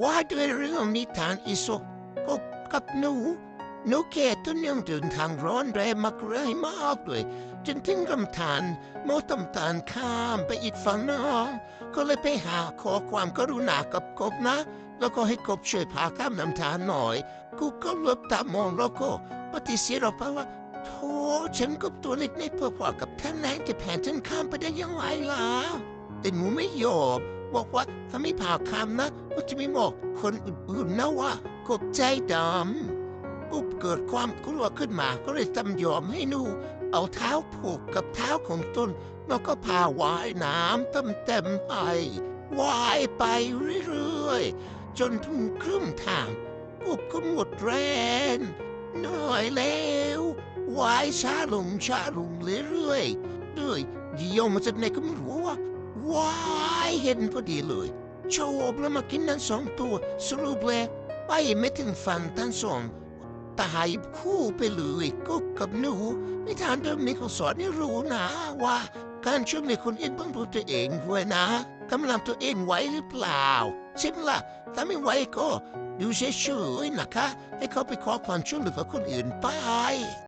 ว่าด้วยเรื่องนิทานอิศกกบกับหนูหนูแก่ต้นยังเดินทางร้อนแรงมากเลยมากเลยจนถึงลำธารโมตำตานข้ามไปอีกฝั่งนึงก็เลยไปหาขอความกรุณากับกบนะ แล้วก็ให้กบช่วยพาข้ามลำธารหน่อยกูก็เหลือบตามองแล้วก็ปฏิเสธออกไปว่าโธ่ฉันก็ตัวเล็กนิดพอๆกับท่านนายจะแผ่ฉันข้ามไปได้ยังไงล่ะแต่หนูไม่ยอม บอกว่าถ้าไม่ผ่าคำนะก็จะไม่บอกคนอื่นๆนะว่ากบใจดำปุ๊บเกิดความกลัวขึ้นมาก็เลยจำยอมให้นูเอาเท้าผูกกับเท้าของตนแล้วก็พาว่ายน้ำเต็มๆไปว่ายไปเรื่อยๆ จนถึงครึ่งทางปุ๊บก็หมดแรงเหนื่อยแล้วว่ายช้าลงช้าลงเรื่อยๆเรื่อยเดียวมาจากไหนก็ไม่รู้ว่า ว้ายเห็นพอดีเลยโชบแล้วมากินทั้งสองตัวสรุปแล้วไปไม่ถึงฝั่งทั้งสองตายคู่ไปเลยก็กับหนูนิทานเรื่องนี้เขาสอนให้รู้นะว่า การช่วยเหลือคนอื่นต้องดูตัวเองด้วยนะกำลังตัวเองไหวหรือเปล่าใช่ไหมล่ะถ้าไม่ไหวก็ดูเฉยๆนะคะ ให้เขาไปขอความช่วยเหลือคนอื่นไป